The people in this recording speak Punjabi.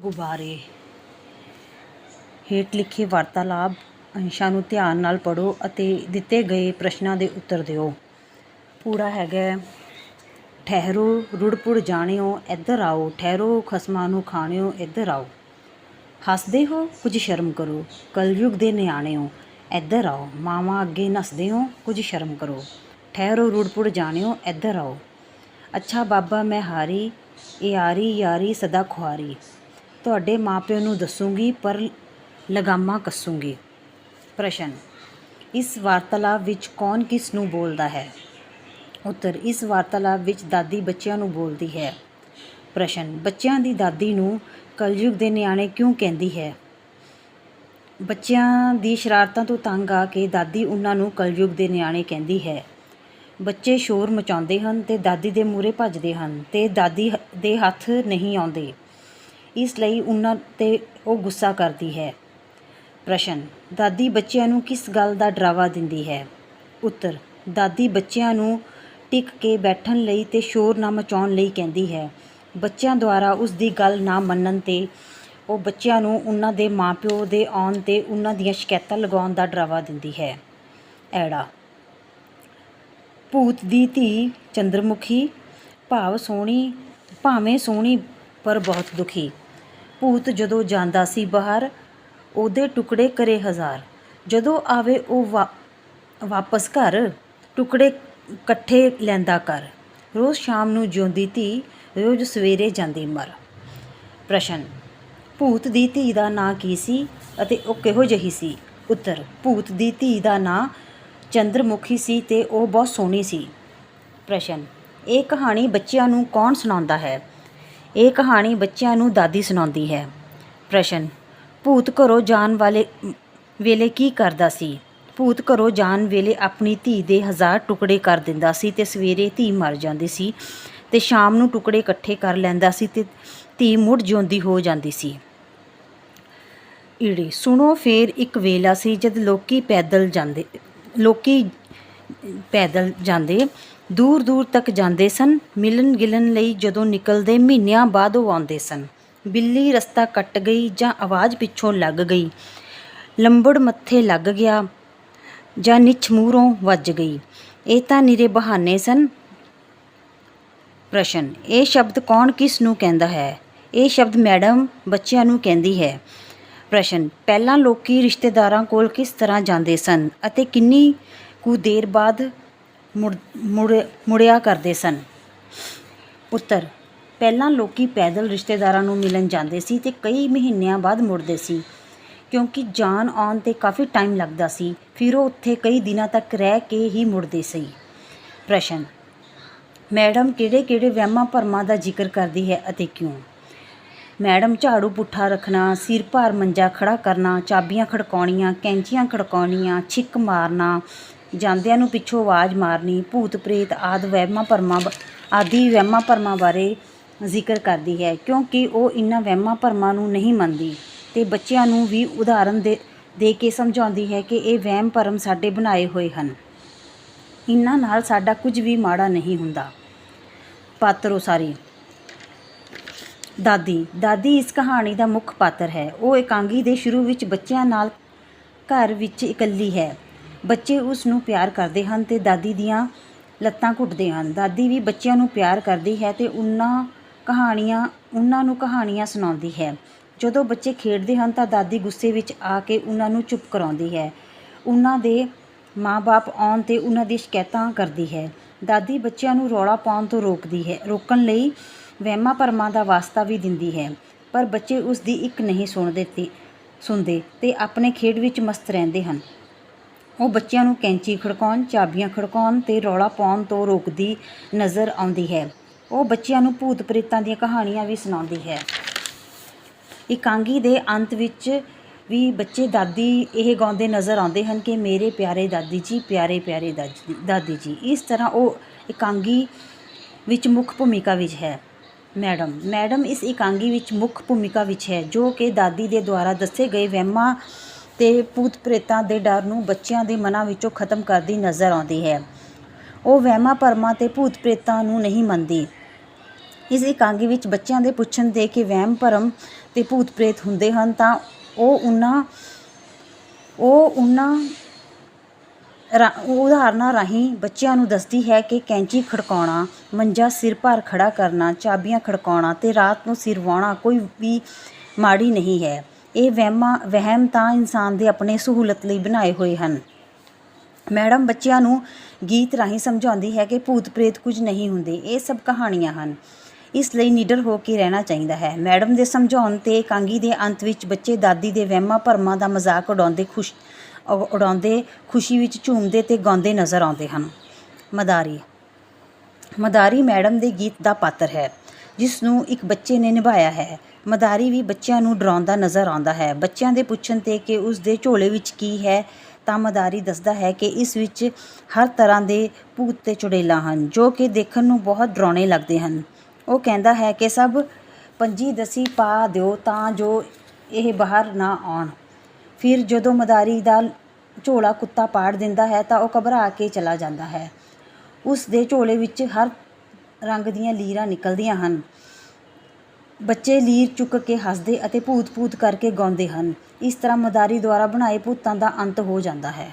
ਗੁਬਾਰੇ। ਹੇਠ ਲਿਖੇ ਵਾਰਤਾਲਾਪ ਅੰਸ਼ਾਂ ਨੂੰ ਧਿਆਨ ਨਾਲ ਪੜ੍ਹੋ ਅਤੇ ਦਿੱਤੇ ਗਏ ਪ੍ਰਸ਼ਨਾਂ ਦੇ ਉੱਤਰ ਦਿਓ। ਪੂਰਾ ਹੈਗਾ ਹੈ, ਠਹਿਰੋ ਰੁੜਪੁੜ ਜਾਣਿਓ ਇੱਧਰ ਆਓ। ਠਹਿਰੋ ਖਸਮਾਂ ਨੂੰ ਖਾਣਿਓ ਇੱਧਰ ਆਓ। ਹੱਸਦੇ ਹੋ ਕੁਝ ਸ਼ਰਮ ਕਰੋ। ਕਲਯੁਗ ਦੇ ਨਿਆਣਿਓ ਇੱਧਰ ਆਓ। ਮਾਵਾਂ ਅੱਗੇ ਨੱਸਦੇ ਹੋ ਕੁਝ ਸ਼ਰਮ ਕਰੋ। ਠਹਿਰੋ ਰੁੜਪੁੜ ਜਾਣਿਓ ਇੱਧਰ ਆਓ। ਅੱਛਾ ਬਾਬਾ ਮੈਂ ਹਾਰੀ ਯਾਰੀ ਯਾਰੀ ਸਦਾ ਖੁਆਰੀ। ਤੁਹਾਡੇ ਮਾਪਿਆਂ ਨੂੰ ਦੱਸੂਗੀ, ਪਰ ਲਗਾਮਾਂ ਕੱਸੂਗੀ। ਪ੍ਰਸ਼ਨ, ਇਸ ਵਾਰਤਾਲਾਪ ਵਿੱਚ ਕੌਣ ਕਿਸ ਨੂੰ ਬੋਲਦਾ ਹੈ? ਉੱਤਰ, ਇਸ ਵਾਰਤਾਲਾਪ ਵਿੱਚ ਦਾਦੀ ਬੱਚਿਆਂ ਨੂੰ ਬੋਲਦੀ ਹੈ। ਪ੍ਰਸ਼ਨ, ਬੱਚਿਆਂ ਦੀ ਦਾਦੀ ਨੂੰ ਕਲਯੁਗ ਦੇ ਨਿਆਣੇ ਕਿਉਂ ਕਹਿੰਦੀ ਹੈ? ਬੱਚਿਆਂ ਦੀ ਸ਼ਰਾਰਤਾਂ ਤੋਂ ਤੰਗ ਆ ਕੇ ਦਾਦੀ ਉਹਨਾਂ ਨੂੰ ਕਲਯੁਗ ਦੇ ਨਿਆਣੇ ਕਹਿੰਦੀ ਹੈ। ਬੱਚੇ ਸ਼ੋਰ ਮਚਾਉਂਦੇ ਹਨ ਤੇ ਦਾਦੀ ਦੇ ਮੂਹਰੇ ਭੱਜਦੇ ਹਨ ਤੇ ਦਾਦੀ ਹ- ਦੇ ਹੱਥ ਨਹੀਂ ਆਉਂਦੇ। ਇਸ ਲਈ ਉਹਨਾਂ ਤੇ ਉਹ ਗੁੱਸਾ ਕਰਦੀ ਹੈ। ਪ੍ਰਸ਼ਨ, ਦਾਦੀ ਬੱਚਿਆਂ ਨੂੰ ਕਿਸ ਗੱਲ ਦਾ ਡਰਾਵਾ ਦਿੰਦੀ ਹੈ? ਉੱਤਰ, ਦਾਦੀ ਬੱਚਿਆਂ ਨੂੰ ਟਿਕ ਕੇ ਬੈਠਣ ਲਈ ਤੇ ਸ਼ੋਰ ਨਾ ਮਚਾਉਣ ਲਈ ਕਹਿੰਦੀ ਹੈ। ਬੱਚਿਆਂ ਦੁਆਰਾ ਉਸ ਦੀ ਗੱਲ ਨਾ ਮੰਨਣ ਤੇ ਉਹ ਬੱਚਿਆਂ ਨੂੰ ਉਹਨਾਂ ਦੇ ਮਾਪਿਓ ਦੇ ਆਉਣ ਤੇ ਉਹਨਾਂ ਦੀਆਂ ਸ਼ਿਕਾਇਤਾਂ ਲਗਾਉਣ ਦਾ ਡਰਾਵਾ ਦਿੰਦੀ ਹੈ। ਐੜਾ। ਭੂਤ ਦੀ ਧੀ ਚੰਦਰਮੁਖੀ, ਭਾਵ ਸੋਹਣੀ, ਭਾਵੇਂ ਸੋਹਣੀ, ਪਰ ਬਹੁਤ ਦੁਖੀ। ਭੂਤ ਜਦੋਂ ਜਾਂਦਾ ਸੀ ਬਾਹਰ, ਉਹਦੇ ਟੁਕੜੇ ਕਰੇ ਹਜ਼ਾਰ। ਜਦੋਂ ਆਵੇ ਉਹ ਵਾ- ਵਾਪਸ ਘਰ, ਟੁਕੜੇ ਇਕੱਠੇ ਲੈਂਦਾ ਕਰ। ਰੋਜ਼ ਸ਼ਾਮ ਨੂੰ ਜਿਉਂਦੀ ਧੀ, ਰੋਜ਼ ਸਵੇਰੇ ਜਾਂਦੀ ਮਰ। ਪ੍ਰਸ਼ਨ, ਭੂਤ ਦੀ ਧੀ ਦਾ ਨਾਂ ਕੀ ਸੀ ਅਤੇ ਉਹ ਕਿਹੋ ਜਿਹੀ ਸੀ? ਉੱਤਰ, ਭੂਤ ਦੀ ਧੀ ਦਾ ਨਾਂ ਚੰਦਰਮੁਖੀ ਸੀ ਤੇ ਉਹ ਬਹੁਤ ਸੋਹਣੀ ਸੀ। ਪ੍ਰਸ਼ਨ, ਇਹ ਕਹਾਣੀ ਬੱਚਿਆਂ ਨੂੰ ਕੌਣ ਸੁਣਾਉਂਦਾ ਹੈ? ਇਹ ਕਹਾਣੀ ਬੱਚਿਆਂ ਨੂੰ ਦਾਦੀ ਸੁਣਾਉਂਦੀ ਹੈ। ਪ੍ਰਸ਼ਨ, ਭੂਤ ਘਰੋਂ ਜਾਣ ਵਾਲੇ ਵੇਲੇ ਕੀ ਕਰਦਾ ਸੀ? ਭੂਤ ਘਰੋਂ ਜਾਣ ਵੇਲੇ ਆਪਣੀ ਧੀ ਦੇ ਹਜ਼ਾਰ ਟੁਕੜੇ ਕਰ ਦਿੰਦਾ ਸੀ ਤੇ ਸਵੇਰੇ ਧੀ ਮਰ ਜਾਂਦੀ ਸੀ ਤੇ ਸ਼ਾਮ ਨੂੰ ਟੁਕੜੇ ਇਕੱਠੇ ਕਰ ਲੈਂਦਾ ਸੀ ਤੇ ਧੀ ਮੁੜ ਜਿਉਂਦੀ ਹੋ ਜਾਂਦੀ ਸੀ। ਈੜੀ, ਸੁਣੋ ਫੇਰ ਇੱਕ ਵੇਲਾ ਸੀ ਜਦ ਲੋਕੀ ਪੈਦਲ ਜਾਂਦੇ, ਲੋਕੀ ਪੈਦਲ ਜਾਂਦੇ, ਦੂਰ ਦੂਰ ਤੱਕ ਜਾਂਦੇ ਸਨ, ਮਿਲਣ ਗਿਲਣ ਲਈ ਜਦੋਂ ਨਿਕਲਦੇ ਮਹੀਨਿਆਂ ਬਾਅਦ ਉਹ ਆਉਂਦੇ ਸਨ। ਬਿੱਲੀ ਰਸਤਾ ਕੱਟ ਗਈ ਜਾਂ ਆਵਾਜ਼ ਪਿੱਛੋਂ ਲੱਗ ਗਈ। ਲੰਬੜ ਮੱਥੇ ਲੱਗ ਗਿਆ ਜਾਂ ਨਿਛ ਮੂਹਰੋਂ ਵੱਜ ਗਈ। ਇਹ ਤਾਂ ਨਿਰੇ ਬਹਾਨੇ ਸਨ। ਪ੍ਰਸ਼ਨ, ਇਹ ਸ਼ਬਦ ਕੌਣ ਕਿਸ ਨੂੰ ਕਹਿੰਦਾ ਹੈ? ਇਹ ਸ਼ਬਦ ਮੈਡਮ ਬੱਚਿਆਂ ਨੂੰ ਕਹਿੰਦੀ ਹੈ। ਪ੍ਰਸ਼ਨ, ਪਹਿਲਾਂ ਲੋਕੀ ਰਿਸ਼ਤੇਦਾਰਾਂ ਕੋਲ ਕਿਸ ਤਰ੍ਹਾਂ ਜਾਂਦੇ ਸਨ ਅਤੇ ਕਿੰਨੀ ਕੁ ਦੇਰ ਬਾਅਦ ਮੁੜ, ਮੁੜ- ਮੁੜਿਆ ਕਰਦੇ ਸਨ। ਉੱਤਰ ਪਹਿਲਾਂ ਲੋਕੀ ਪੈਦਲ ਰਿਸ਼ਤੇਦਾਰਾਂ ਨੂੰ ਮਿਲਣ ਜਾਂਦੇ ਸੀ ਤੇ ਕਈ ਮਹੀਨਿਆਂ ਬਾਅਦ ਮੁੜਦੇ ਸੀ, ਕਿਉਂਕਿ ਜਾਣ ਆਉਣ ਤੇ ਕਾਫੀ ਟਾਈਮ ਲੱਗਦਾ ਸੀ। ਫਿਰ ਉਹ ਉੱਥੇ ਕਈ ਦਿਨਾਂ ਤੱਕ ਰਹਿ ਕੇ ਹੀ ਮੁੜਦੇ ਸੀ। ਪ੍ਰਸ਼ਨ, ਮੈਡਮ ਕਿਹੜੇ ਕਿਹੜੇ ਵਹਿਮਾਂ ਭਰਮਾਂ ਦਾ ਜ਼ਿਕਰ ਕਰਦੀ ਹੈ ਅਤੇ ਕਿਉਂ? ਮੈਡਮ, ਝਾੜੂ ਪੁੱਠਾ ਰੱਖਣਾ, ਸਿਰ ਭਾਰ ਮੰਜਾ ਖੜਾ ਕਰਨਾ, ਚਾਬੀਆਂ ਖੜਕਾਉਣੀਆਂ, ਕੈਂਚੀਆਂ ਖੜਕਾਉਣੀਆਂ, ਛਿੱਕ ਮਾਰਨਾ ਜਾਂਦਿਆਂ ਨੂੰ ਪਿੱਛੋਂ ਆਵਾਜ਼ ਮਾਰਨੀ, ਭੂਤ, ਪ੍ਰੇਤ ਆਦਿ ਵਹਿਮਾਂ ਭਰਮਾਂ ਬ- ਆਦਿ ਵਹਿਮਾਂ ਭਰਮਾਂ ਬਾਰੇ ਜ਼ਿਕਰ ਕਰਦੀ ਹੈ, ਕਿਉਂਕਿ ਉਹ ਇਨ੍ਹਾਂ ਵਹਿਮਾਂ ਭਰਮਾਂ ਨੂੰ ਨਹੀਂ ਮੰਨਦੀ ਤੇ ਬੱਚਿਆਂ ਨੂੰ ਵੀ ਉਦਾਹਰਨ ਦੇ ਦੇ ਕੇ ਸਮਝਾਉਂਦੀ ਹੈ ਕਿ ਇਹ ਵਹਿਮ ਭਰਮ ਸਾਡੇ ਬਣਾਏ ਹੋਏ ਹਨ। ਇਨ੍ਹਾਂ ਨਾਲ ਸਾਡਾ ਕੁਝ ਵੀ ਮਾੜਾ ਨਹੀਂ ਹੁੰਦਾ। ਪਾਤਰ ਉਸਾਰੀ ਦਾਦੀ ਦਾਦੀ ਇਸ ਕਹਾਣੀ ਦਾ ਮੁੱਖ ਪਾਤਰ ਹੈ। ਉਹ ਇਕਾਂਗੀ ਦੇ ਸ਼ੁਰੂ ਵਿੱਚ ਬੱਚਿਆਂ ਨਾਲ ਘਰ ਵਿੱਚ ਇਕੱਲੀ ਹੈ। ਬੱਚੇ ਉਸ ਨੂੰ ਪਿਆਰ ਕਰਦੇ ਹਨ ਤੇ ਦਾਦੀ ਦੀਆਂ ਲੱਤਾਂ ਘੁੱਟਦੇ ਹਨ। ਦਾਦੀ ਵੀ ਬੱਚਿਆਂ ਨੂੰ ਪਿਆਰ ਕਰਦੀ ਹੈ ਤੇ ਉਹਨਾਂ ਕਹਾਣੀਆਂ, ਉਹਨਾਂ ਨੂੰ ਕਹਾਣੀਆਂ ਸੁਣਾਉਂਦੀ ਹੈ। ਜਦੋਂ ਬੱਚੇ ਖੇਡਦੇ ਹਨ ਤਾਂ ਦਾਦੀ ਗੁੱਸੇ ਵਿੱਚ ਆ ਕੇ ਉਹਨਾਂ ਨੂੰ ਚੁੱਪ ਕਰਾਉਂਦੀ ਹੈ। ਉਹਨਾਂ ਦੇ ਮਾਪੇ ਆਉਣ ਤੇ ਉਹਨਾਂ ਦੀ ਸ਼ਿਕਾਇਤਾਂ ਕਰਦੀ ਹੈ। ਦਾਦੀ ਬੱਚਿਆਂ ਨੂੰ ਰੌਲਾ ਪਾਉਣ ਤੋਂ ਰੋਕਦੀ ਹੈ, ਰੋਕਣ ਲਈ ਵਹਿਮਾਂ ਭਰਮਾਂ ਦਾ ਵਾਸਤਾ ਵੀ ਦਿੰਦੀ ਹੈ। ਪਰ ਬੱਚੇ ਉਸ ਦੀ ਇੱਕ ਨਹੀਂ ਸੁਣਦੇ ਤੇ ਸੁਣਦੇ ਤੇ ਆਪਣੇ ਖੇਡ ਵਿੱਚ ਮਸਤ ਰਹਿੰਦੇ ਹਨ। ਉਹ ਬੱਚਿਆਂ ਨੂੰ ਕੈਂਚੀ ਖੜਕਾਉਣ, ਚਾਬੀਆਂ ਖੜਕਾਉਣ ਤੇ ਰੌਲਾ ਪਾਉਣ ਤੋਂ ਰੋਕਦੀ ਨਜ਼ਰ ਆਉਂਦੀ ਹੈ। ਉਹ ਬੱਚਿਆਂ ਨੂੰ ਭੂਤ ਪ੍ਰੇਤਾਂ ਦੀਆਂ ਕਹਾਣੀਆਂ ਵੀ ਸੁਣਾਉਂਦੀ ਹੈ। ਇਕਾਂਗੀ ਦੇ ਅੰਤ ਵਿੱਚ ਵੀ ਬੱਚੇ ਦਾਦੀ ਇਹ ਗਾਉਂਦੇ ਨਜ਼ਰ ਆਉਂਦੇ ਹਨ ਕਿ ਮੇਰੇ ਪਿਆਰੇ ਦਾਦੀ ਜੀ, ਪਿਆਰੇ ਪਿਆਰੇ ਦਾਦੀ ਜੀ। ਇਸ ਤਰ੍ਹਾਂ ਉਹ ਇਕਾਂਗੀ ਵਿੱਚ ਮੁੱਖ ਭੂਮਿਕਾ ਵਿੱਚ ਹੈ। ਮੈਡਮ ਮੈਡਮ ਇਸ ਇਕਾਂਗੀ ਵਿੱਚ ਮੁੱਖ ਭੂਮਿਕਾ ਵਿੱਚ ਹੈ ਜੋ ਕਿ ਦਾਦੀ ਦੇ ਦੁਆਰਾ ਦੱਸੇ ਗਏ ਵਹਿਮਾਂ ਤੇ ਭੂਤ ਪ੍ਰੇਤਾਂ ਦੇ ਡਰ ਨੂੰ ਬੱਚਿਆਂ ਦੇ ਮਨਾਂ ਵਿੱਚੋਂ ਖਤਮ ਕਰਦੀ ਨਜ਼ਰ ਆਉਂਦੀ ਹੈ। ਉਹ ਵਹਿਮਾਂ ਭਰਮਾਂ ਤੇ ਭੂਤ ਪ੍ਰੇਤਾਂ ਨੂੰ ਨਹੀਂ ਮੰਨਦੀ। ਇਸ ਇਕਾਂਗੀ ਵਿੱਚ ਬੱਚਿਆਂ ਦੇ ਪੁੱਛਣ ਦੇ ਕਿ ਵਹਿਮ ਭਰਮ ਤੇ ਭੂਤ ਪ੍ਰੇਤ ਹੁੰਦੇ ਹਨ ਤਾਂ ਉਹ ਉਹਨਾਂ ਉਹ ਉਹਨਾਂ ਰਾ- ਉਦਾਹਰਨਾਂ ਰਾਹੀਂ ਬੱਚਿਆਂ ਨੂੰ ਦੱਸਦੀ ਹੈ ਕਿ ਕੈਂਚੀ ਖੜਕਾਉਣਾ, ਮੰਜਾ ਸਿਰ ਭਾਰ ਖੜਾ ਕਰਨਾ, ਚਾਬੀਆਂ ਖੜਕਾਉਣਾ ਤੇ ਰਾਤ ਨੂੰ ਸਿਰ ਵਾਹੁਣਾ ਕੋਈ ਵੀ ਮਾੜੀ ਨਹੀਂ ਹੈ। ਇਹ ਵਹਿਮਾਂ, ਵਹਿਮ ਤਾਂ ਇਨਸਾਨ ਦੇ ਆਪਣੇ ਸਹੂਲਤ ਲਈ ਬਣਾਏ ਹੋਏ ਹਨ। ਮੈਡਮ, ਬੱਚਿਆਂ ਨੂੰ ਗੀਤ ਰਾਹੀਂ ਸਮਝਾਉਂਦੀ ਹੈ ਕਿ ਭੂਤ ਪ੍ਰੇਤ ਕੁਝ ਨਹੀਂ ਹੁੰਦੇ, ਇਹ ਸਭ ਕਹਾਣੀਆਂ ਹਨ। ਇਸ ਲਈ ਨਿਡਰ ਹੋ ਕੇ ਰਹਿਣਾ ਚਾਹੀਦਾ ਹੈ। ਮੈਡਮ ਦੇ ਸਮਝਾਉਣ ਤੇ ਕਾਂਗੀ ਦੇ ਅੰਤ ਵਿੱਚ ਬੱਚੇ ਦਾਦੀ ਦੇ ਵਹਿਮਾਂ ਭਰਮਾਂ ਦਾ ਮਜ਼ਾਕ ਉਡਾਉਂਦੇ ਖੁਸ਼ ਉਡਾਉਂਦੇ, ਖੁਸ਼ੀ ਵਿੱਚ ਝੂਮਦੇ ਤੇ ਗਾਉਂਦੇ ਨਜ਼ਰ ਆਉਂਦੇ ਹਨ। ਮਦਾਰੀ ਮਦਾਰੀ ਮੈਡਮ ਦੇ ਗੀਤ ਦਾ ਪਾਤਰ ਹੈ ਜਿਸ ਨੂੰ ਇੱਕ ਬੱਚੇ ਨੇ ਨਿਭਾਇਆ ਹੈ। ਮਦਾਰੀ ਵੀ ਬੱਚਿਆਂ ਨੂੰ ਡਰਾਉਂਦਾ ਨਜ਼ਰ ਆਉਂਦਾ ਹੈ। ਬੱਚਿਆਂ ਦੇ ਪੁੱਛਣ ਤੇ ਕਿ ਉਸ ਦੇ ਝੋਲੇ ਵਿੱਚ ਕੀ ਹੈ, ਤਾਂ ਮਦਾਰੀ ਦੱਸਦਾ ਹੈ ਕਿ ਇਸ ਵਿੱਚ ਹਰ ਤਰ੍ਹਾਂ ਦੇ ਭੂਤ ਤੇ ਚੁੜੇਲਾਂ ਹਨ, ਜੋ ਕਿ ਦੇਖਣ ਨੂੰ ਬਹੁਤ ਡਰਾਉਣੇ ਲੱਗਦੇ ਹਨ। ਉਹ ਕਹਿੰਦਾ ਹੈ ਕਿ ਸਭ ਪੰਜੀ ਦਸੀ ਪਾ ਦਿਓ ਤਾਂ ਜੋ ਇਹ ਬਾਹਰ ਨਾ ਆਉਣ। ਫਿਰ ਜਦੋਂ ਮਦਾਰੀ ਦਾ ਝੋਲਾ ਕੁੱਤਾ ਪਾੜ ਦਿੰਦਾ ਹੈ, ਤਾਂ ਉਹ ਘਬਰਾ ਕੇ ਚਲਾ ਜਾਂਦਾ ਹੈ। ਉਸ ਦੇ ਝੋਲੇ ਵਿੱਚ ਹਰ ਰੰਗ ਦੀਆਂ ਲੀਰਾਂ ਨਿਕਲਦੀਆਂ ਹਨ। ਬੱਚੇ ਲੀਰ ਚੁੱਕ ਕੇ ਹੱਸਦੇ ਅਤੇ ਭੂਤ ਭੂਤ ਕਰਕੇ ਗਾਉਂਦੇ ਹਨ। ਇਸ ਤਰ੍ਹਾਂ ਮਦਾਰੀ ਦੁਆਰਾ ਬਣਾਏ ਭੂਤਾਂ ਦਾ ਅੰਤ ਹੋ ਜਾਂਦਾ ਹੈ।